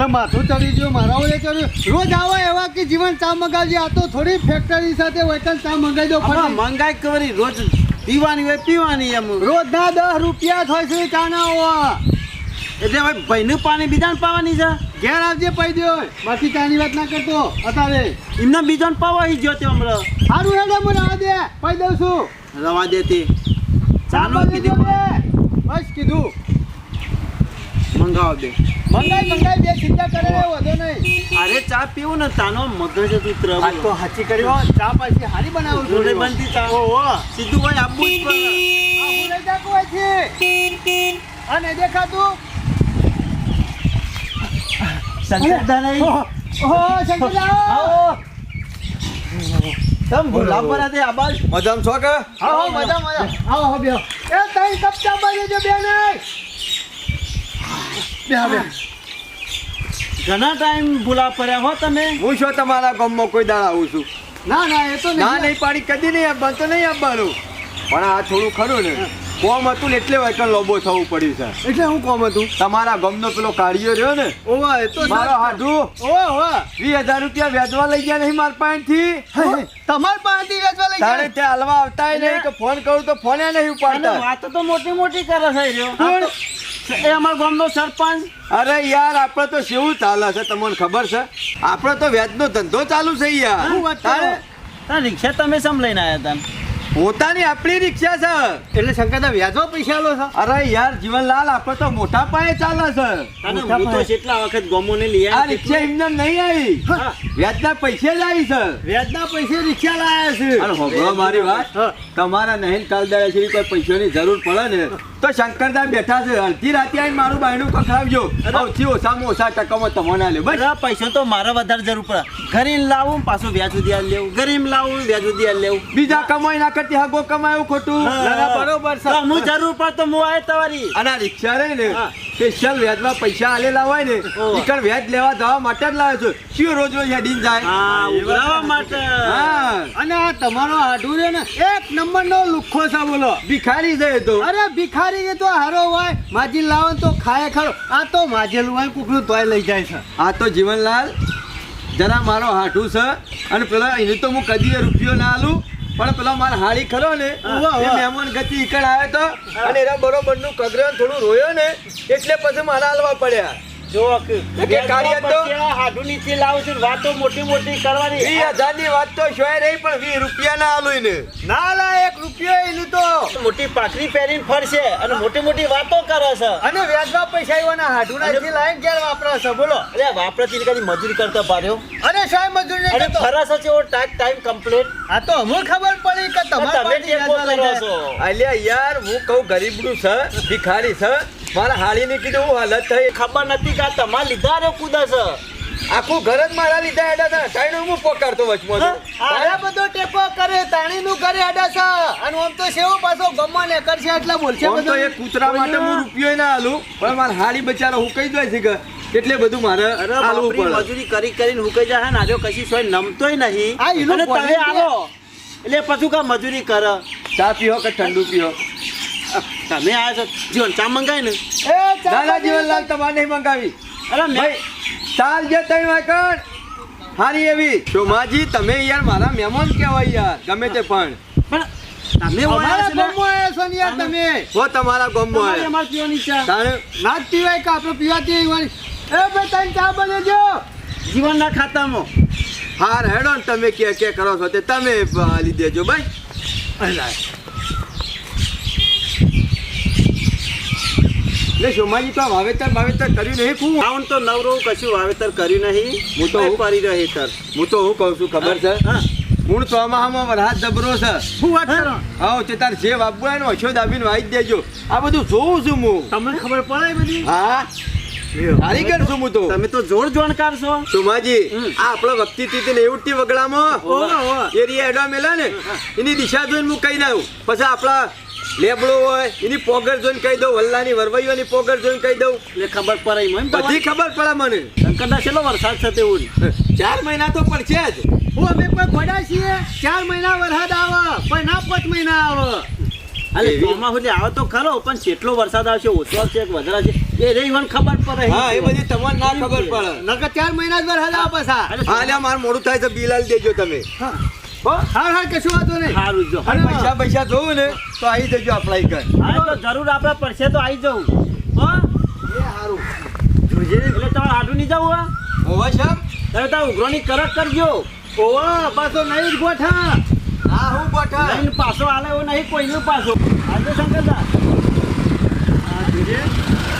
એટલે માથું ચડી ગયું મારા ઓલે ચડ્યું. રોજ આવા એવા કે જીવન ચા મગાવજે. આ તો થોડી ફેક્ટરી સાથે વૈકલ ચા મંગાવી દો મંગાઈ કરી રોજ પીવાની હોય પીવાની એમ. રોજ ના દસ રૂપિયા થાય છે ચા ના હોવા. એટલે હવે ભાઈનું પાણી બીજાને પાવાની છે? ઘેર આવજે પાઈ દો બાકી ચાની વાત ના કરતો. અત્યારે એમને બીજાને પાવા ગયો તે હમણાં. સારું હેડે મને આ દે. પાઈ દઉં છું. રવા દેતી ચાલો કીધું. બસ કીધું. મંગાવો બે. મંગાઈ મંગાઈ બે ચિંતા કરે ને વધો નહીં. અરે ચા પીવું ને તાનો મગજ હતું આ તો હાચી કરી હો ચા પાછી હારી બનાવું જોડે બનતી ચા. ઓહો સીધું ભાઈ આપવું જ પડે આ હું લઈ જાકું અહીંથી. આ નહીં દેખાતું. સંકટતા નહીં ઓહો, ઓહો, આવો. તમ ભૂલા પર હતી આબાજ મજામાં છો કે? આવો, મજા, મજા. આવો, આવો, બેહો. એ તઈ કપ ચા. બેહો, બેહો. ઘણા ટાઈમ ભૂલા પડ્યા હો તમે. હું છો તમારા ગામમાં કોઈ દાળ આવું છું? ના ના એ તો ના નહીં પાડી કદી નહીં આપવાનું તો નહીં આપવાનું. પણ આ થોડું ખરું ને. કોમ હતું એટલે વૈકલ લોબો થવું પડ્યું છે. એટલે હું કોમ હતું? તમારા ગમનો પેલો કાઢ્યો રહ્યો ને. ઓવા એ તો મારો હાડુ ઓવા વીસ હજાર રૂપિયા વ્યાજવા લઈ ગયા નહીં મારા પાસેથી. તમાર પાસેથી વેચવા લઈ ગયા? ત્યાં હલવા આવતા નહીં કે ફોન કરું તો ફોને નહીં ઉપાડતા. વાત તો મોટી મોટી કરે છે? એ અમારા ગામનો સરપંચ. અરે યાર આપણે તો કેવું ચાલે છે તમને ખબર છે? આપણે તો વ્યાજનો ધંધો ચાલુ છે શું યાર વાત કરો? રિક્ષા તમે સમ લઈને આવ્યા હતા પોતાની આપણી રિક્ષા છે. એટલે શંકરદા વ્યાજો પૈસા લો છે? અરે યાર જીવનલાલ આપણે તો મોટા પાયે ચાલે છે. અને હું તો કેટલા વખત ગોમોને લઈ આ રિક્ષા એમને નહીં આવી. વ્યાજના પૈસે જ આવી છે. વ્યાજના પૈસે રિક્ષા લાયા છે. અને હોભળો મારી વાત. તમારા નહેન કાલદાયા શ્રી કોઈ પૈસાની જરૂર પડે ને તો શંકરદા બેઠા છે. અડધી રાતે આવીને મારું બાયણું કખડાવજો સૌથી ઓછામાં ઓછા ટકામાં તમને લે બસ. પૈસા તો મારે વધારે જરૂર પડે. ઘરે લાવું પાછું વ્યાજ સુધી આ લેવું. ગરીબ લાવું વ્યાજ સુધી આ લેવું. બીજા કમાઈ ના કરતી હગો કમાયું ખોટું? બરોબર. હું જરૂર પડે તો હું આવે તમારી. અને રિક્ષા રે ને સ્પેશિયલ વ્યાજમાં પૈસા આલેલા હોય ને ઓહ. વ્યાજ લેવા જવા માટે જ લાવે છું. શું રોજ રોજ હેડીને જાય? ઉભરાવા માટે. અને આ તમારો હાડુ રે ને એક નંબર નો લુખ્ખો છે બોલો. ભિખારી છે તો. અરે ભિખારી એ તો હારો હોય માજી લાવો તો ખાય ખરો. આ તો માજેલું હોય કુકડું તોય લઈ જાય છે. આ તો જીવનલાલ જરા મારો હાઠું છે. અને પેલા એને તો હું કદી રૂપિયો ના આલું. પણ પેલો મારો હાળી ખરો ને. મહેમાન ગતિ ઈકડ આવ્યો તો. અને એના બરોબરનું કગરણ થોડું રોયો ને એટલે પછી મારા હાલવા પડ્યા. જો કે કે કાળિયા તો- પછી નીચે લાવું છું વાતો મોટી મોટી કરવાની. વીસની વાત તો શોય રહી પણ રૂપિયા ના આલું ને ના લા રૂપિયો એનું તો. મોટી પાટરી પહેરીને ફરશે અને મોટી મોટી વાતો કરે છે. અને વ્યાજમાં પૈસા આવ્યા હાડુ નાખી લાઈન ક્યારે વાપરે છે? બોલો. અરે વાપરતી કદી મજૂરી કરતા પાડ્યો અને સાહેબ મજૂરી અને કરતો. ફરસ છે એવો ટાઈમ ટાઈમ કમ્પ્લીટ આ તો હું ખબર પડી કે તમારા તમે ટેકો કરો છો. અલ્યા યાર હું કહું ગરીબડું છે ભિખારી છે. મારા હાળીને કીધું હું હાલત થઈ ખબર નથી કે તમાર લીધા રે કુદા છે? આખું ઘર જ મારા લીધા હેડા હતા તાણી હું પોકારતો વચમાં હા? બધો ટેકો કરે તાણીનું કરે અડાસા અને આમ તો સેવો પાછો ગમવા ને કરશે એટલે બોલશે આમ તો એ કૂતરા માટે હું રૂપિયો ના હાલું પણ મારા હાળી બચારો હું કહી દઉં છે કે એટલે બધું મારે હાલવું પડે. મજૂરી કરી કરીને હુકાઈ જાય ને આજે કશી સોય નમતોય નહીં. અને તમે આવો. એટલે પછી કા મજૂરી કર? ચા પીઓ કે ઠંડુ પીઓ? તમે આ છો? જીવન ચા મંગાવી ને? એ દાદા જીવનલાલ તમારે નહીં મંગાવી. અરે મેં ભાઈ ચાલ જે તઈ વાકણ હારી એવી. શોમાજી તમે યાર મારા મહેમાન કહેવાય યાર. ગમે તે પણ. પણ તમે અમારા વાયા છે ગામમાં આયા છો ને યાર તમે હો તમારા ગામમાં તમારે આયા. અમારે પીવાની ચા. ના પીવાય કે આપણે પીવાતી એ ભાઈ તને ચા બનેજો જીવનના ખાતામાં. હાર હેડો ને તમે કે કે કરો છો તે તમે આલી દેજો ભાઈ. એટલે શોમાજી તો વાવેતર વાવેતર કર્યું નહીં કું આવું તો નવરો કશું વાવેતર કર્યું નહીં. હું તો તોય હું- સર રહે હું તો હું કહું છું ખબર છે? હા. ચોમાહામાં વરસાદ જબરો છે. શું વાત કરો? હા તે તાર જે વાપવું હોય ને ઓછો દાબીને વાઈ દેજો. આ બધું જોઉં છું હું. તમને ખબર પડે બધી? હા. કારીગર છું હું તો. તમે તો જોર જોણકાર છો. સુમાજી આ આપણો વખતી તીતી ને એવું વગડામાં. એરિયા એડો મેલા ને એની દિશા જોઈને હું કહી દઉં પછી આપણા લેબડો હોય એની પોગર જોઈને કહી દઉં વલ્લાની વરવાઈઓની પોગર જોઈને કહી દઉં. એટલે ખબર પડે એમ એમ બધી ખબર પડે મને. શંકરદા છેલ્લો વરસાદ છે તેવું. ચાર મહિના તો પડશે જ. હું અમે પણ પડ્યા છીએ. ચાર મહિના વરસાદ આવે પણ ના પાંચ મહિના આવે. અરે એવી? ચોમાસું આવે તો ખરો પણ કેટલો વરસાદ આવશે ઓછો આવશે કે વધારે આવશે એ રહી મને ખબર પડે. હા એ બધી તમને ના ખબર પડે. નકર ચાર મહિના જ વરસાદ આવે પાછા. હા મારું મોડું થાય તો બિલાલ દેજો તમે. હા. હા? હા કશું વાંધો નહીં. સારું જો. પૈસા પૈસા જોઉં ને તો આવી જજો અપ્લાય કર. હા તો જરૂર આપણે પડશે તો આવી જવું હો? એ સારું એટલે તમારે આડું નહીં જવું હા? હોવા સાહેબ તમે તાર ઉઘરોની કરક કરજો. ઓવા પાછો નહીં જ ગોઠા. હા હું ગોઠા. નહીં પાછો આલે એવો નહીં કોઈનું પાછો. આજે શંકરદા. હા જોજે.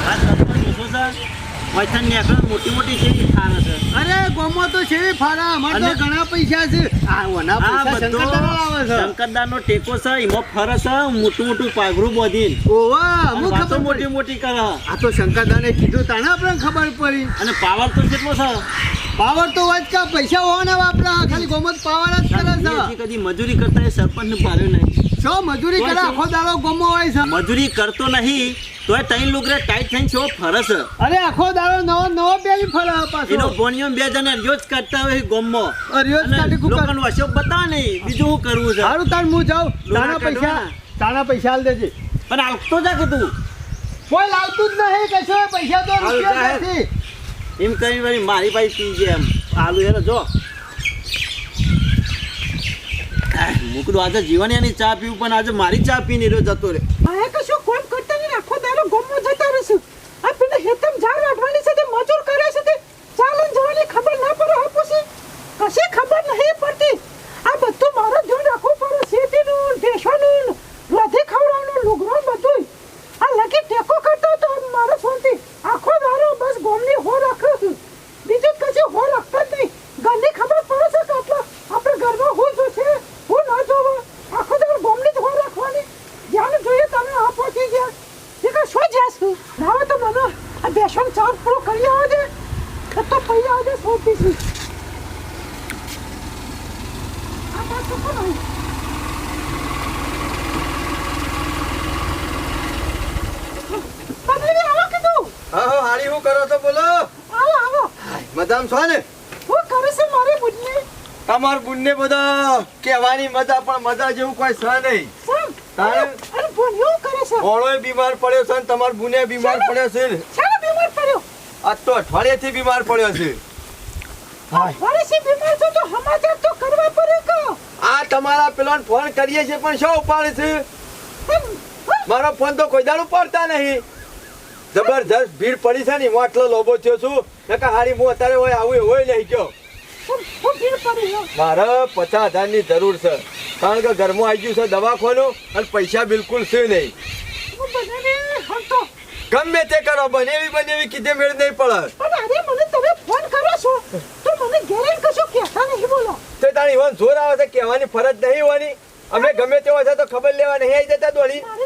આ સરપંચ મોટી મોટી છે અરે ગોમો તો છે ફાડા અમારે તો ઘણા પૈસા છે. આ ઓના પૈસા બધો આવે છે. શંકરદાનો ટેકો છે એમાં ફરે છે મોટું મોટું પાઘરું બોધીને. ઓવા અમુક ખબર મોટી મોટી કરે આ તો શંકરદાને કીધું તાને આપણે ખબર પડી. અને પાવર તો કેટલો છે? પાવર તો વાંચકા પૈસા હોવાના વાપરા ખાલી ગોમત પાવર કદી મજૂરી કરતા એ સરપંચને ભાર્યો નહીં. શો મજૂરી કરે? આખો દાડો ગોમો હોય છે? મજૂરી કરતો નહીં તોય ત્રણ લુગરે ટાઈટ થઈને છો ફરસ? અરે આખો દાડો નવો નવો બેલી ફરે પાછો. એનો બોનિયો બે જણા રિયો જ કરતા હોય ગોમમાં રિયોજ અને કાઢી કુકર. લોકોનો વશો બતા નહીં બીજું હું કરવું છે? હારું તાર હું જાઉં. તારા પૈસા. તારા પૈસા આલ દેજે. પણ આવતો જા કે તું? કોઈ લાવતું જ નહીં કશો. પૈસા તો રૂપિયા નથી. એમ કઈ મારી પાસે પી ગયા એમ. આલુ હેરો જો. મૂકડું આજે જીવન એની ચા પીવું, પણ આજે મારી ચા પીને રહ્યો જતો રે આ કશું કોમ કરતા નહીં. આખો દાડો ગમો જતા રહેશે આ પેલા હેતમ ઝાડ વાટવાની સાથે મજૂર કરે છે તે ચાલન જવાની ખબર ના પડે આ છે કશી ખબર નહીં પડતી આ બધું મારું ધ્યાન રાખવું પડે શેતીનું ભેંસોનું લધી ખવડાવવાનું લુગડું બધું આ લગી ટેકો કરતો તો મારો શાંતિ આખો દાડો બસ ગોમની હો રાખું છું બીજું કશું હો રાખતા જ નહીં ગંદી ખબર પડે છે કે આટલા આપણે ઘરમાં હું જોશે હું ના જોવા આખો દાડો ગોમની જ હો રાખવાની જ્યાં જોઈએ તમે આ પહોંચી ગયા એ કે શું જાશું ના તો મને આ બેસન ચાર પૂરો કરી આવો દે તો તો પૈ આવો દે સો પીસી આ પાછું કોણ આવ્યું? તમે આવો કીધું હા હો હાડી હું કરો છો બોલો આવો આવો મજામ છો ને હું કરે છે મારી બુડની તમાર બુનને બધા કહેવાની મજા પણ મજા જેવું કોઈ છે નહીં. તારે? કરે છે? બીમાર પડ્યો છે ને તમાર બુને બીમાર પડ્યો છે ને? શાને બીમાર પડ્યો? આજ તો અઠવાડિયાથી બીમાર પડ્યો છે. વાળીસી બીમાર છો તો સમાચાર તો કરવા પડે કે? આ તમારા પેલોને ફોન કરીએ છીએ પણ શું ઉપાડે છે? મારો ફોન તો કોઈ દાડું પડતા નહીં. જબરજસ્ત ભીડ પડી છે ને હું આટલો લોભો થયો છું. નકા હારી હું અત્યારે હોય આવું હોય નહીં ગયો. મારે પચાસ હજારની જરૂર છે. કારણ કે ઘરમાં આવી ગયું છે દવાખાનું અને પૈસા બિલકુલ છે નહીં. ગમે તે કરો બનેવી બનેવી કીધે મેળ નહીં પડે. પણ અરે મને તમે ફોન કરો છો. તો મને ઘેરે કશું કહેતા નહીં બોલો. તે તારી ઈવન જોર આવે છે કહેવાની ફરજ નહીં હોવાની. અમે ગમે તે હોય છે તો ખબર લેવા નહીં આવી જતા દોડી. ના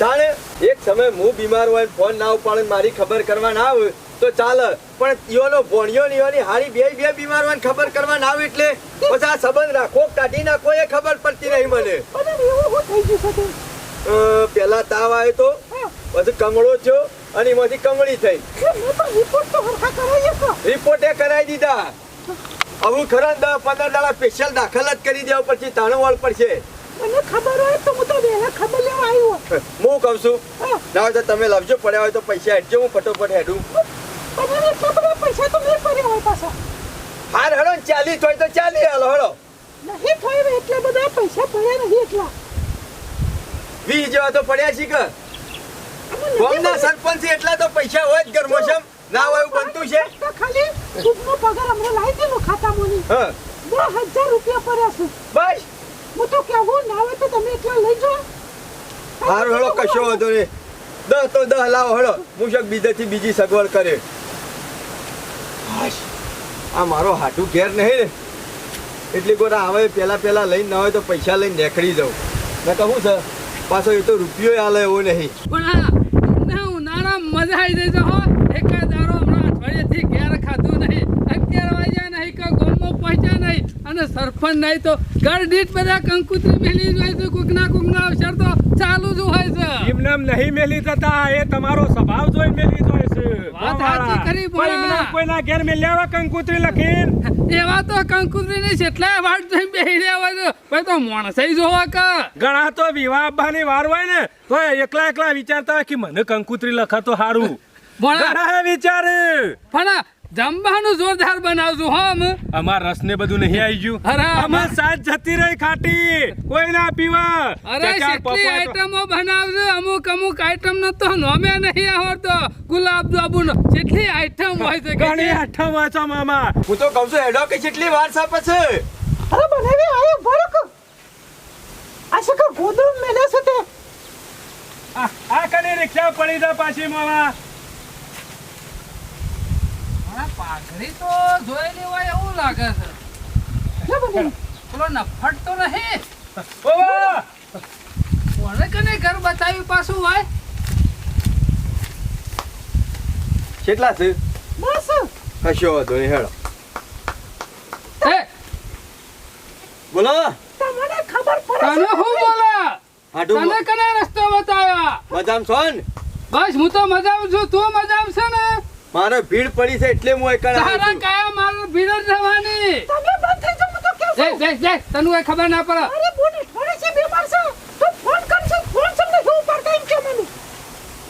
તાણે એક સમય હું બીમાર હોય ફોન ના ઉપાડે મારી ખબર કરવા ના આવે તો ચાલે પણ ઈઓનો ભોણિયો ને યોની હારી બે બે બીમાર હોય ખબર કરવા ના આવે એટલે પછી આ સંબંધ રાખો કાઢી નાખો એ ખબર પડતી નહીં મને. પહેલા તાવ આવ્યો તો પછી કમળો થયો અને એમાંથી કમળી થઈ. રિપોર્ટ એ કરાવી દીધા. હવે ખરા દસ પંદર દાડા સ્પેશિયલ દાખલ જ કરી દેવા પછી તાણું વાળ પડશે. મને ખબર હોય તો હું તો વહેલા ખબર લેવા આવ્યો. હું કહું છું ના તમે લાવજો પડ્યા હોય તો પૈસા હેડજો હું ફટોફટ હેડું. એને એટલા પૈસા તો નહીં પડ્યા હોય પાછા હાર હળો ચાલી હોય તો ચાલી હળો હળો. નહીં થયું એટલા બધા પૈસા પડ્યા નહીં એટલા વી જેવા તો પડ્યા છે કે? ગામના સરપંચ એટલા તો પૈસા હોય જ ગરમોસમ ના હોય એવું બનતું છે? ખાલી દૂધનો પગાર અમને લાવી દેલો મોની હા. બે હજાર રૂપિયા પડ્યા છે બસ. હું તો કેવું ના હોય તો તમે એટલા લઈ જાઓ હારું હળો કશો વાંધો નહીં. દસ તો દસ લાવો, હળો. મુશક બીજેથી બીજી સગવડ કરે આ મારો હાટું ઘેર નહીં ને એટલી કોઈ આવે પહેલાં પહેલાં લઈને ના હોય તો પૈસા લઈને નીકળી જાઉં. મેં કહું છે પાછો એ તો રૂપિયો આલે એવો નહીં. પણ આ તમને ઉનાળા મજા આવી જશે હો. એકાદ દારો હમણાં અઠવાડિયેથી ઘેર ખાધું નહીં. અગિયાર વાગ્યા નહીં કે ગોમમાં પહોંચ્યા નહીં. અને સરપંચ નહીં તો ઘર દીઠ બધા કંકુતરી મેલી જ હોય છે કોકના કોકના અવસર તો ચાલુ જ હોય છે. એમને નહીં મેલી જતા એ તમારો સ્વભાવ જોઈ મેલી જોય છે વાત સાચી કરી, કોઈના ઘેર મેલ્યા હોય કંકુતરી લખીને. એવા તો કંકુતરી ની જેટલા વાટ જોઈને બેહી રહ્યા હોય ભાઈ તો માણસાઈ જોવા કા. ઘણા તો વિવાહ આપવાની વાર હોય ને તો એકલા એકલા વિચારતા હોય કે મને કંકુત્રી લખા તો સારું ભણા વિચાર. પણ જમવાનું જોરદાર બનાવજો હો અમે. અમાર રસ ને બધું નહીં આવી ગયું. અરે, અમે અમાર- સાજ જતી રહી ખાટી. કોઈ ના પીવા? અરે કેટલી આઈટમો બનાવજો. અમુક અમુક આઈટમ ન તો નોમે નહીં આવડતો. ગુલાબ જાંબુ નો કેટલી આઈટમ હોય છે ઘણી ઘણી હોય છે મામા હું તો કહું છું એડો કે કેટલી વાર સાપ છે અરે બનાવી આયો ભરક આ સકા ગોદડું મેલે સતે આ આ કને રિક્ષા પડી જા પાછી મામા પાઘડી તો જોયેલી હોય એવું લાગે છે. પેલો નફટ તો નહીં. કોને કને ઘર બતાવ્યું પાછું હોય? કેટલા છે? બસ. કશો વાંધો નહીં હેડો એ બોલો. તમને ખબર પડે તને શું બોલા? તને કને રસ્તો બતાવ્યા? મજામ છો ને? બસ હું તો મજામાં છું. તું મજામાં છે ને? મારે ભીડ પડી છે એટલે હું આવ્યો તારા કાયા મારો ભીડ જ રહેવાની. તમે બંધ થઈ જાવ તો કેવું જય જય જય તને કોઈ ખબર ના પડે. અરે બોને થોડે છે બીમાર છે તો ફોન કરશે ફોન છે ને હું પડતા એમ કે મને.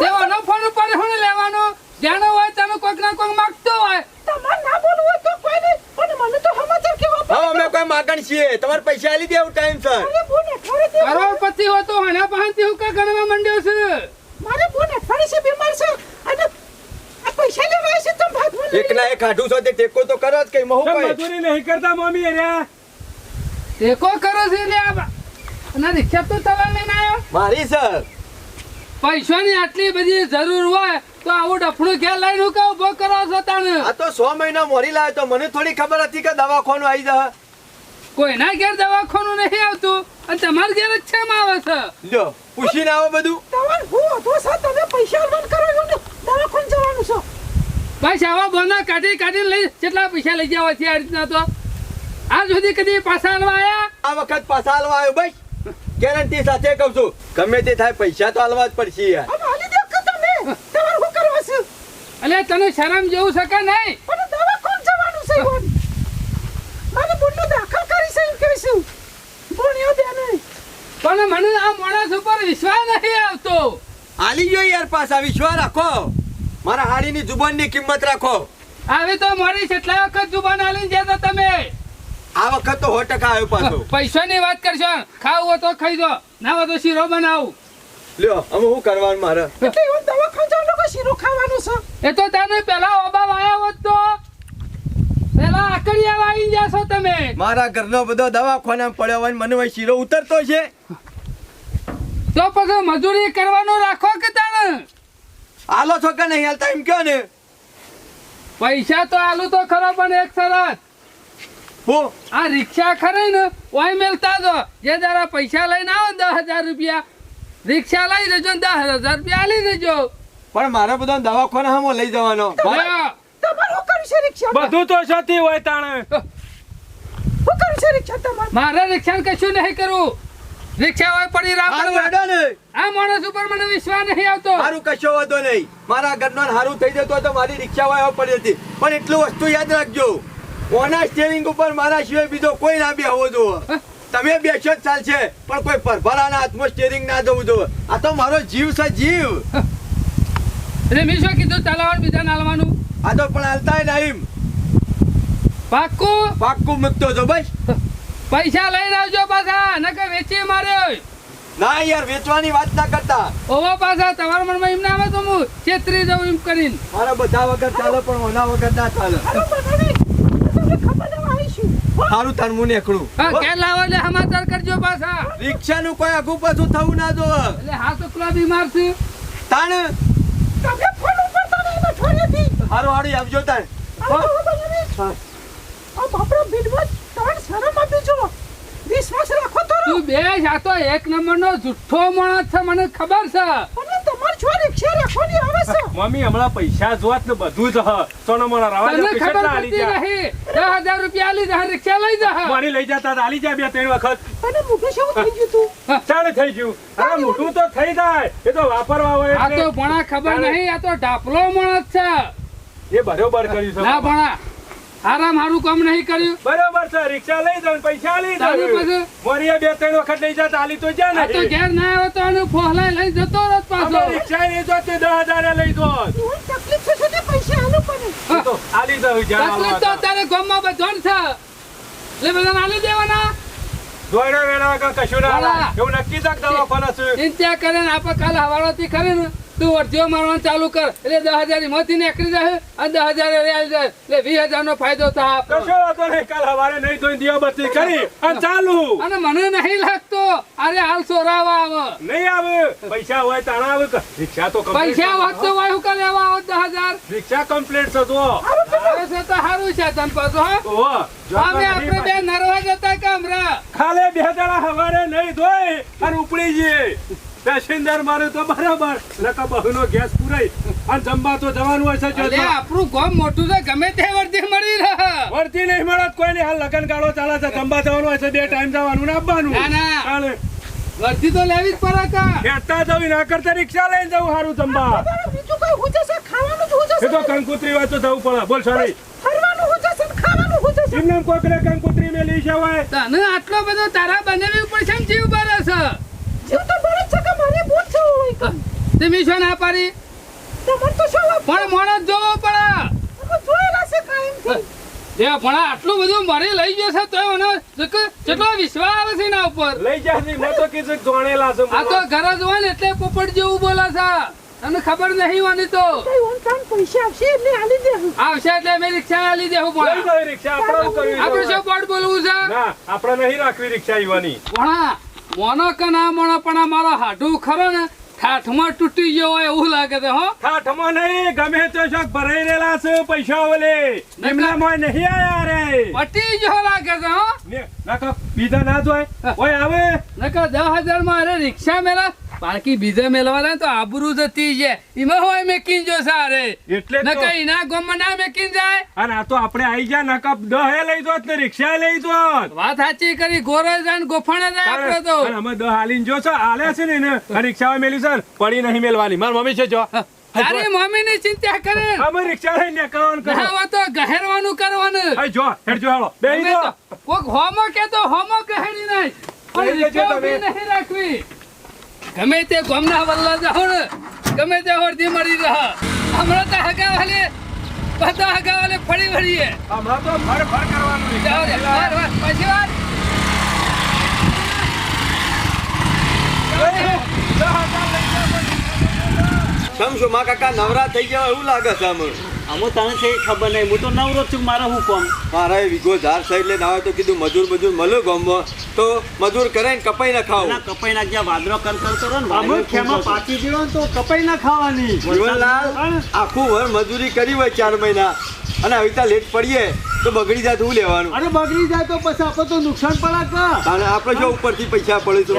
લેવાનો ફોન ઉપર ફોન લેવાનો? જાણો હોય તમે કોઈક ના કોઈક માગતો હોય. તમારે ના બોલવું હોય તો કોઈ નહીં. પણ મને તો સમાચાર કેવા હા અમે કોઈ માંગણ છીએ. તમારે પૈસા આલી દેવું ટાઈમ સર અરે બોને થોડે છે કરોડપતિ હોય તો હણા પાસેથી હું કા ગણવા માંડ્યો છે મારે બોને થોડે છે બીમાર છે અને આ પૈસા લેવા છે તમે ભાગ ના હાડું છો તે ટેકો તો કરો જ કઈ મહુ મજૂરી નહીં કરતા મમ્મી અર્યા ટેકો કરો છે લે આ અને રિક્ષા તો તવા લઈને આવ્યો? મારી સર. પૈસાની આટલી બધી જરૂર હોય તો આવું ડફણું ઘેર લઈને હું કહું ઊભો કરો છો તને આ તો સો મહિના મોરી લાવ્યો તો મને થોડી ખબર હતી કે દવાખાનું આવી જશે કોઈના ઘેર દવાખાનું નહીં આવતું અને તમારા ઘેર જ છેમ આવે છે? જો પૂછીને આવો બધું. તમારે હું હતો સર? તમે પૈસા અલવન કરો છો ને? દવાખાને જવાનું છો. બસ આવા બોના કાઢી કાઢીને લઈ કેટલા પૈસા લઈ જાવ છે આ રીતના તો? આ સુધી કદી પાછા હાલવા આયા? આ વખત પાછા હાલવા આવ્યો ભાઈ ગેરંટી સાથે કહું છું ગમે તે થાય પૈસા તો હાલવા જ પડશે યાર. હાલી દો તમે. તમારે શું અલે તને શરમ જેવું શકે નહીં? પણ દવા કોણ જવાનું છે બોન? મારે બોનનો દાખલ કરી છે એમ કહીશું દે બેને પણ મને આ માણસ ઉપર વિશ્વાસ નહીં આવતો. હાલી ગયો યાર પાછા વિશ્વાસ રાખો. મારા હાડીની જુબાનની કિંમત રાખો. આવી તો મારી કેટલા વખત જુબાન હાલી જતા તમે. આ વખત તો સો ટકા આવ્યો પાછો. પૈસાની વાત કરશો? ખાવું તો ખાઈ દો ના હોય તો શીરો બનાવું. લ્યો અમે હું કરવાનું મારે? એટલે હું દવા ખાજો કે શીરો ખાવાનું છે. એ તો તને પેલા ઓબામ આયા હોત તો. પેલા આકડિયા વાઈ જશો તમે. મારા ઘરનો બધો દવાખાના પડ્યો હોય મને હવે શીરો ઉતરતો છે. તો પછી મજૂરી કરવાનું રાખો કે તને હાલો છો કે નહીં હાલતા? એમ કયો ને? પૈસા તો આલુ તો ખરો પણ એક શરત. હો આ રિક્ષા ખરે ને ઓય મેલતા જો. જે જરા પૈસા લઈને આવો દસ હજાર રૂપિયા રિક્ષા લઈ દેજો ને દસ હજાર રૂપિયા લઈ દેજો. પણ મારે બધા દવાખાના હામો લઈ જવાનો. તમારું છે રિક્ષા? બધું તો સતી હોય તાણે. શું કર્યું રિક્ષા તમારે? મારે રિક્ષા કશું નહીં કરવું રિક્ષા હોય પડી રાહ હેડો ને આ માણસ ઉપર મને વિશ્વાસ નહીં આવતો. હારું કશો વાંધો નહીં. મારા ઘરનો હારું થઈ જતો તો મારી રિક્ષા વાયો પડી હતી. પણ એટલું વસ્તુ યાદ રાખજો. ઓના સ્ટેરિંગ ઉપર મારા સિવાય બીજો કોઈ ના બેહવો જોવો. તમે બેસો જ ચાલશે પણ કોઈ પરભરાના હાથમાં સ્ટેરિંગ ના જવું જોવે. આ તો મારો જીવ છે જીવ. એટલે મેં શું કીધું? ચલાવવાનું બીજા નાલવાનું? આ તો પણ હાલતા નહીં પાક્કું? પાક્કું મૂકતો છો બસ. પૈસા લઈને આવજો પાછા નકર વેચી મારે. ના યાર વેચવાની વાત ના કરતા. ઓવા પાછા તમારા મનમાં એમ ના આવે તો હું છેતરી જાઉં એમ કરીને. મારા બધા વગર ચાલે પણ ઓના વગર ના ચાલે. સારું તાર મુને એકડું હા કે લાવો એટલે સમાચાર કરજો પાછા. રિક્ષાનું કોઈ આગુ પાછું થવું ના જો એટલે હા તો પેલા બીમાર છે. તાણ. તમે ફોન ઉપર તમે એને છોડી દી હારો હારું આવજો તાણ. હા. બાપરા બિલવત શરમ આપી વિશ્વાસ રાખો તો તું બે જાતો એક નંબરનો જુઠ્ઠો માણસ છે મને ખબર છે. અને તમાર છોરી છે રાખવાની આવે છે. મમ્મી હમણાં પૈસા જોત ને બધું જ હ. સોનો મોના રાવા ને ખબર આલી જા. નહીં. દસ હજાર રૂપિયા આલી જા રિક્ષા લઈ જા. મારી લઈ જતા આલી જા બે ત્રણ વખત. અને મોઢું શું થઈ ગયું તું? ચાલે થઈ ગયું. આ મોટું તો થઈ જાય. એ તો વાપરવા હોય આ તો ભણા ખબર નહીં આ તો ઢાપલો માણસ છે. એ બરોબર કર્યું છે ના ભણા. આરામ હારું કામ નહીં કર્યું. બરોબર છે રિક્ષા લઈ જાવ પૈસા લઈ તારું જાવ પછી? મોરીએ બે ત્રણ વખત લઈ જાત આલી તો જા આ તો ઘેર ના આવ્યો તો આનું ફોહલાઈ લઈ જતો રત પાછો. રિક્ષા લઈ જો તે દસ હજાર લઈ જો તકલીફ છે તો? પૈસા આલો પણ તો આલી જાવ જ્યાં તકલીફ તો તારે અત્યારે ગામમાં બધોને છે. લે બધાને આલી દેવાના. દોડ્યા વેળા કશું ના. એવું નક્કી છે દવા દવાખાના છે? ચિંતા કરે ને આપણે હવાળો થી કરે ને. તું વર્તીઓ મારવાનું ચાલુ કર. એટલે દસ હજાર એમાંથી નીકળી જાય અને દસ હજાર એ જાય. એટલે વીસ હજાર નો ફાયદો થાય કશો વાંધો નહીં કાલ સવારે નહીં ધોઈને દીવાબત્તી કરી અને ચાલુ. અને મને નહીં લાગતો. અરે હાલ સોરાવા આવે. નહીં આવે. પૈસા હોય તાણા આવે. રિક્ષા તો પૈસા. વધતો હોય હું? એવા આવો દસ હજાર રિક્ષા કમ્પ્લીટ છે તો આવે છે તો. સારું છે તને પાછો અમે આપણે બે નરવા જતા કે ખાલે બે જણા હવારે નહીં ધોઈ અને ઉપડી જઈએ. પેસેન્જર મારે તો બરાબર. નકા બહુનો ગેસ પુરાઈ અને જમવા તો જવાનું હોય છે એટલે આપણું ગામ મોટું છે ગમે તે વર્ધી મળી રહે. વળતી નહીં મળત કોઈ નહીં હાલ લગન ગાળો ચાલે છે. જમવા જવાનું હોય છે બે ટાઈમ જવાનું ને આવવાનું ના, ના. ચાલે. વર્ધી તો લેવી જ પડે કા? ખેંચતા જવી ના કરતા રિક્ષા લઈને જવું સારું જમવા. બીજું કઈ હું જશે? ખાવાનું જ હું એ તો કંકુત્રી વાત તો જવું પડે. બોલ સારી ફરવાનું હું જશે ખાવાનું હું જશે? એમને કોકરે કંકુત્રી મેલી છે હોય. તને આટલો બધો તારા બનાવી ઉપર છે જીવ બરસ જીવ તો બળે જ છે કે મારી ભૂલ છે હોય કે તમે શું ના પાડી. તમારે તો શું? પણ મોણસ જોવો પડે. જોયેલા છે કાયમથી. એ પણ આટલું બધું મળી લઈ ગયો છે તો મને કેટલો વિશ્વાસ આવે છે એના ઉપર? લઈ જા નહીં મેં તો કીધું કે જોણેલા છે આ તો ઘર જ હોય ને એટલે પોપટ જેવું બોલે છે. તને ખબર નહીં હોવાની તો. કઈ ઓન કાન પૈસા આવશે એટલે આલી દે આવશે એટલે અમે રિક્ષા આલી દેવું પણ. રિક્ષા આપણે શું આપણે શું બોર્ડ બોલવું છે? ના આપણે નહીં રાખવી રિક્ષા ઈવાની. પણ મોનો કે ના મોનો પણ આ મારો હાડું ખરો ને ઠાઠમાં તૂટી ગયો હોય એવું લાગે છે હો. ઠાઠમાં નહીં ગમે તે શોખ ભરાઈ રહેલા છે પૈસા ઓલે. એમનામાં નહીં આયા રે. પટી ગયો લાગે છે હો. નકા નાકા બીજા ના જોય. ઓય આવે. નકા દસ હજારમાં અરે રિક્ષા મેલા બાકી બીજે મેળવાના તો આબરૂ જતી છે એમાં હોય મેકીન જો સારે. એટલે. નકર એના ગામમાં ના મેકીન જાય. અને આ તો આપણે આવી ગયા નાકા દહે લઈ જોત ને રિક્ષા લઈ જોત. વાત સાચી કરી ગોરે જાય ગોફણે જાય આપણે તો. અને અમે દહ હાલીન જો છો આલે છે ને એને. રિક્ષા મેલી સર પડી નહીં મેલવાની. માર મમ્મી છે જો. તારી મમ્મી ની ચિંતા કરે. અમે રિક્ષા લઈને નીકળવાનું કરો. હા તો ગહેરવાનું કરવાનું. હાય જો હેડ જો હાલો. બેહી જો. કોક હોમો કે તો હોમો ગહેરી નહીં. પણ રિક્ષા નહીં રાખવી. ગમે તે ગોમના વલ્લા જાઓ ને ગમે તે વર્દી મળી રહ. હમણાં તો હગા વાલે બધા હગા વાલે ફરી વળીએ હમણાં તો ફર ફર કરવાનું જાઓ રે, વાર, વાર, પછી વાર. શું માં કાકા? નવરા થઈ ગયા એવું લાગે છે આમ. અમો તને છે ખબર નહીં. હું તો નવરો છું મારે શું કોમ? મારા વીઘો ધાર છે એટલે ના હોય તો કીધું મજૂર મજૂર મળ્યો ગામમાં. તો મજૂર કરે ને કપાઈ ના ખાવ. કપાઈ ના જ્યાં વાદરો કર કર કરો ને વાદળો ખેમાં પાકી ગયો તો કપાઈ ના ખાવાની. જીવનલાલ આખું વર મજૂરી કરી હોય ચાર મહિના. અને હવે ત્યાં લેટ પડીએ તો બગડી જાય તો હું લેવાનું? અરે બગડી જાય તો પછી આપણે તો નુકસાન પડે કા અને આપણે જો ઉપરથી પૈસા પડે તો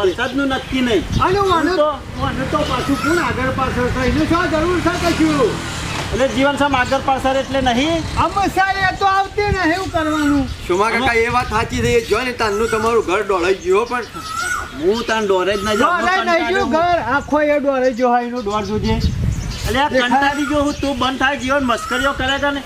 વરસાદનું નક્કી નહીં. અને તો તો પાછું કોણ આગળ પાછળ થાય એને શું જરૂર છે કશું? એટલે જીવન સામ આગળ પાછળ એટલે નહીં. એ તો આવતી ને એવું કરવાનું? સુમા કાકા એ વાત સાચી થઈ જો ને તારનું તમારું ઘર ડોળાઈ ગયો પણ હું તને ડોરે જ નહીં જાઉં. ડોરે નહીં ગયું ઘર આખો એ ડોરે જો હા એનું ડોર જોજે એટલે આ કંટાળી જો હું તું બંધ થાય જીવન મસ્કરીઓ કરે છે ને.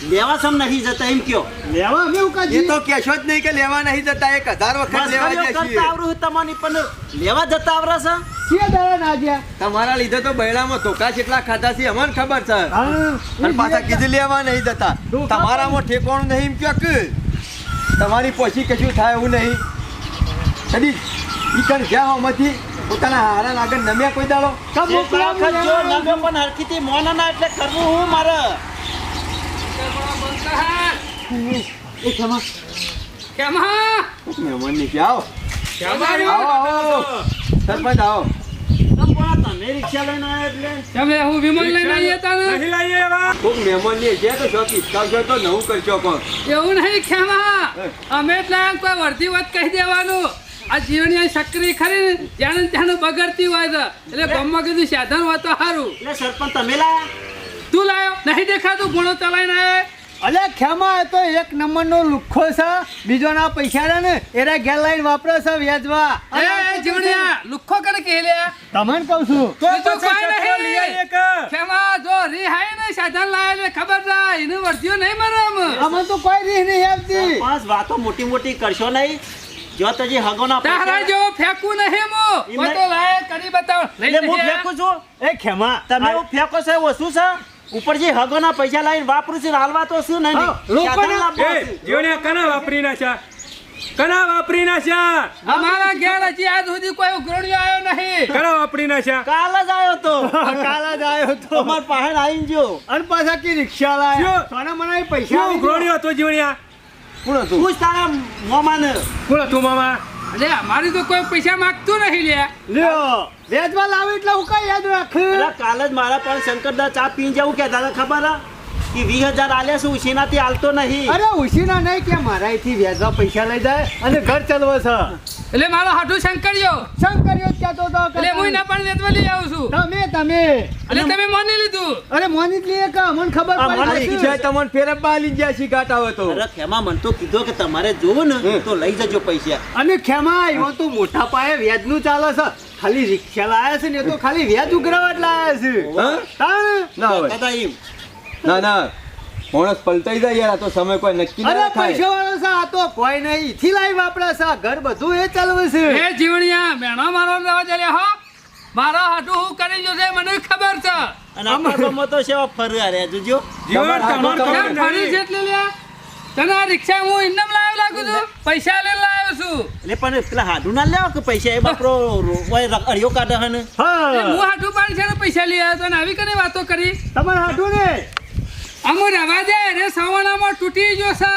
લેવા સમ નહીં જતા એમ કયો? લેવા અમે એવું એ તો કહેશો જ નહીં કે લેવા નહીં જતા એક હજાર વખત લેવા કરતા આવડું તમને પણ લેવા જતા આવડે છે છીએ દાડા ના ગયા તમારા લીધે તો બૈડામાં ધોકા કેટલા ખાધા છે અમને ખબર છે. અને પાછા કીધું લેવા નહીં જતા. તમારામાં ઠેકોણું નહીં એમ ક્યાંક તમારી પછી કશું થાય એવું નહીં. કદી ઈ કણ હોમાંથી પોતાના હારા લાગે નમ્યા કોઈ દાડો? કમ નમ્યો પણ હરખીથી મોન ના એટલે કરવું હું મારે. એ ખેમા કેમાં મહેમાનની ક્યાં કેમાં આવો આવો આવો. સરપંચ આવો. તમ પણ આ તમે રિક્ષા લઈને આવ્યા એટલે તમે હું વિમાન લઈને આવીએ તાને? નહીં લાવીએ એવા. કોક મહેમાનની છે તો શોખ ઈચ્છા તો નવું કરશો કોણ એવું નહીં ખેમા અમે એટલે કોઈ વર્ધી વાત કહી દેવાનું. આ જીવની સક્રિય ખરી ને જાણે ત્યાંનું બગડતી હોય છે એટલે ગામમાં કીધું સાધન હોય તો સારું. એટલે સરપંચ તમે લાયા? તું લાયો? નહીં દેખાતું ગુણો ચલાવીને આવ્યો અલે ખેમા એ તો એક નંબરનો લુખ્ખો છે. બીજો ના પૈસા રે ને એરા ઘેર લાઈન વાપરે છે વ્યાજવા. એ જીવણિયા લુખ્ખો કરે કે લે? તમને કહું છું. તો કોઈ ચક્રો નહીં? ખેમા જો રી હાય ને સાધન લાય ખબર ના એને વર્ધ્યો નહીં મરે અમને અમે તો કોઈ રીહ નહીં આવતી. પાંચ વાતો મોટી મોટી કરશો નહીં. જો તજી હગો ના તારા જો જેવો નહીં મો તો લાય કરી બતાવ. લઈ એટલે હું ફેંકું છું? એ ખેમા તમે એવું ફેંકો છે ઓછું છે? ઉપર જે હગોના પૈસા લાવીને વાપરું છું હાલવા તો શું નહીં. લોકોના- એ કના વાપરી નાખ્યા કના વાપરી નાખ્યા અમારા ઘેર હજી આજ સુધી કોઈ ઉઘરણ્યો આવ્યો નહીં. કના વાપરી નાખ્યા કાલ જ આવ્યો તો. કાલ જ આવ્યો તો. અમાર પાસે આવીને ગયો અને પાછા કી રિક્ષા લાયા તને મને પૈસા ઉઘરણ્યો તો દો. ઉઘરોણ્યો હતો જીવણિયા કોણ હતું પૂછ તારા મોમાને. કોણ હતું મામા. એટલે અમારી તો કોઈ પૈસા માંગતું નહીં લે લ્યો વેજમાં લાવે એટલે હું કઈ યાદ રાખ કાલે કાલ જ મારા પણ શંકરદા ચા પીને જવું કહેતા ખબર હે? કે વીસ હજાર આલ્યા છે ઉછીનાથી આલતો નહીં. અરે ઉછીના નહીં કે મારા અહીંથી વ્યાજમાં પૈસા લઈ જાય? અને ઘર ચલવો છે. એટલે મારો હાટુ શંકરિયો. શંકરિયો જ કહેતો હતો એટલે હું ના પણ વેચવા લઈ આવું છું. તમે તમે. એટલે તમે માની લીધું. અરે મોની જ લઈએ કે મને ખબર પડી છે. તમને ફેરવવા લઈ ગયા છે ગાંઠ આવે તો. અરે ખેમા મને તો કીધો કે તમારે જોવું ને તો લઈ જજો પૈસા. અને ખેમા એવો તો મોટા પાયે વ્યાજનું ચાલે છે. ખાલી રિક્ષા લાયા છે ને તો ખાલી વ્યાજ ઉઘરાવા જ લાયા છે. હા? ના હોય. દાદા એમ. ના ના. માણસ પલટાઈ જાય યાર આ તો સમય કોઈ નક્કી ના થાય. પૈસા વાળો છે આ તો કોઈ નહીં. ઈથી લાઈ વાપરે છે ઘર બધું એ ચાલવે છે. હે જીવણિયા મેણો મારો રવા જલે હો. મારો હાટુ હું કરી જોશે મને ખબર છે. અને આપણા ગામમાં તો સેવા ફરવા રે જોજો. જીવણ તમાર ખબર ફરી. છે લે. તને આ રિક્ષા હું ઇન્દમ લાવ્યો લાગુ છું? પૈસા લઈને લાવ્યો છું. એટલે પણ પેલા હાડું ના લેવા કે પૈસા? એ બાપરો રો- ઓય ર- અડિયો કાઢે હને ને. હા હું હાટુ પાડી છે ને પૈસા લઈ આવ્યો તો ને આવી કને વાતો કરી? તમારે હાટું ને અમુ રવા દે રે સવાણામાં તૂટી ગયો છે.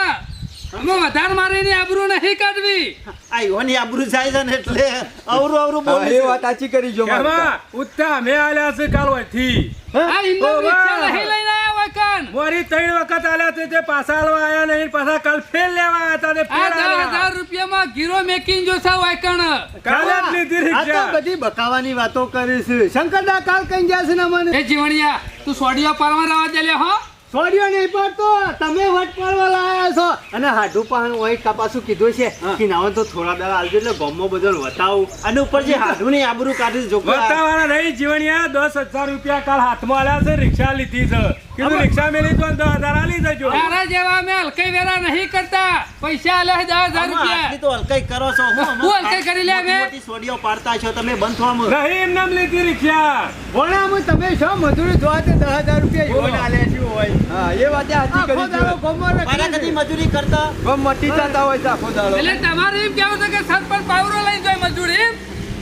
અમે વધારે મારીની આબરૂ નહીં કાઢવી. આ યોની આબરૂ જાય છે ને એટલે અવરું અવરું બોલે એ વાત સાચી કરી જો મારા ઉત્તા મે આલ્યા છે કાલવાથી ઇન્દમ ઓવા. રિક્ષા નહીં લઈને આવ્યા હોય કાન મોરી ત્રણ વખત આલ્યા છે તે પાછા આલવા આયા નહીં પાછા કાલ ફેર લેવા આયા હતા ને ફેર આલ્યા. હજાર રૂપિયામાં ગીરો મેકિંગ જો છે વાયકણ કાલે જ લીધી આ તો બધી બકાવાની વાતો કરી છે શંકરદા કાલ કઈ ગયા છે ને મને એ જીવણિયા તું સોડિયો પરવા રવા દે લે હો. છોડ્યો નહીં પડતો. તમે વટ પડવા લાયા છો. અને હાડું પણ હોય કપાસું કીધું છે. કે નાવ તો થોડા દાડા આવજો એટલે ગમો બધો વતાવું. અને ઉપર જે હાડું ની આબરૂ કાઢી જો વતાવાળા નહીં જીવણિયા દસ હજાર રૂપિયા કાલ હાથમાં આલ્યા છે રિક્ષા લીધી છે. કીધું રિક્ષા મેલી તો દસ હજાર આલી દેજો. તારા જેવા અમે હલકઈ વેરા નહીં કરતા. પૈસા આલે દસ હજાર રૂપિયા. તો હલકાઈ કરો છો. હું હલકાઈ કરી લે અમે? મોટી સોડીઓ પાડતા છો તમે બંધ થવામાં નહીં એમ નામ લીધી રિક્ષા. વણામાં તમે છો? મજૂરી જોવા તે દસ હજાર રૂપિયા યોન આલ્યા છે હોય. હા એ વાત હાથી કરી જો મારા કદી મજૂરી કરતા? ગમ મટી જતા હોય છે આખો દાડો. એટલે તમારે એમ કેવું છે કે સરપંચ પાવરો લઈ જાય મજૂરી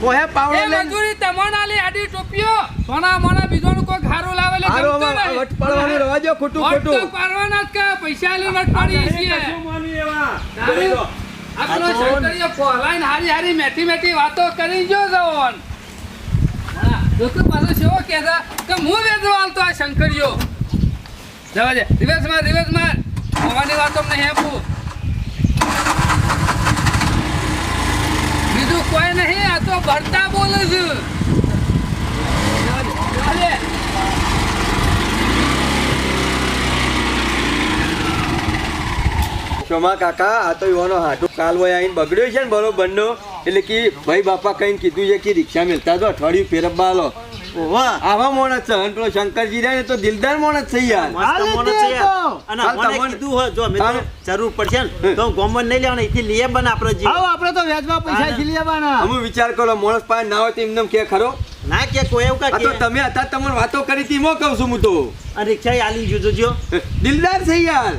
કોહે પાવડો લઈને મજૂરી તમને આલી આડી ટોપીઓ. સોના મોના બીજોનું કોઈ ખારું લાવે ગમતું આમાં નહીં. વટ પડવાનું રવા દો ખોટું વટ ખોટું. પાડવાના જ કે પૈસા લઈને વટ નહીં છીએ. કશું માની એવા. તારે આ પેલો આ તો- શંકરીયો પહોલાઈને હારી હારી મેઠી મેઠી વાતો કરી જો જવન. લોકો પાછો સેવો કહેતા કે હું વેચવા આલતો આ શંકરીયો જવા દે રિવર્સ માર રિવર્સ માર હોવાની વાતો નહીં આપું. બીજું કોઈ નહીં, આ તો ભરતા બોલે છે. શોમા કાકા, આ તો યુવાનો હાટું. કાલ હોય આવીને બગડ્યો છે ને બરોબર નો એટલે કે ભાઈ બાપા કઈ કીધું છે કે રિક્ષા મેલતા તો અઠવાડિયું ફેરવવા આલો આવા માણસ છે. અને પેલો શંકરજી રહ્યા ને તો દિલદાર માણસ છે યાર. મસ્ત હાલે મોણસ તે છે યાર. તો. અને મને કીધું હોય જો અમે જરૂર પડશે ને તો ગોમન નહીં લેવાના અહીંથી લઈએ બને આપણે આવો આપણે તો વ્યાજમાં પૈસા અમે વિચાર કરો માણસ પાસે ના હોય તો એમને કે ખરો. ના કે કોઈ એવું કા તો તમે હતા તમને વાતો કરી હતી મો કહું છું હું તો. આ રિક્ષા આલી જોજો જો. દિલદાર છે યાર.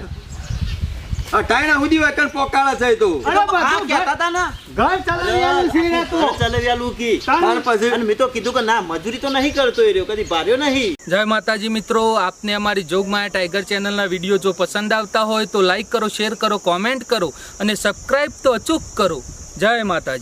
ટાઈના સુધી વેકન પોકાળા છે તો. અરે આ બધું કહેતા હતા ને? ઘર ચલાવવાનું છે ને તો. ચલાવ્યાલું કી. ત્યાર પછી અને મેં તો કીધું કે ના મજૂરી તો નહીં કરતો એ રહ્યો કદી ભાર્યો નહીં. જય માતાજી મિત્રો આપને અમારી જોગમાયા ટાઈગર ચેનલના વીડિયો જો પસંદ આવતા હોય તો લાઈક કરો શેર કરો કોમેન્ટ કરો અને સબસ્ક્રાઇબ તો અચૂક કરો. જય માતાજી.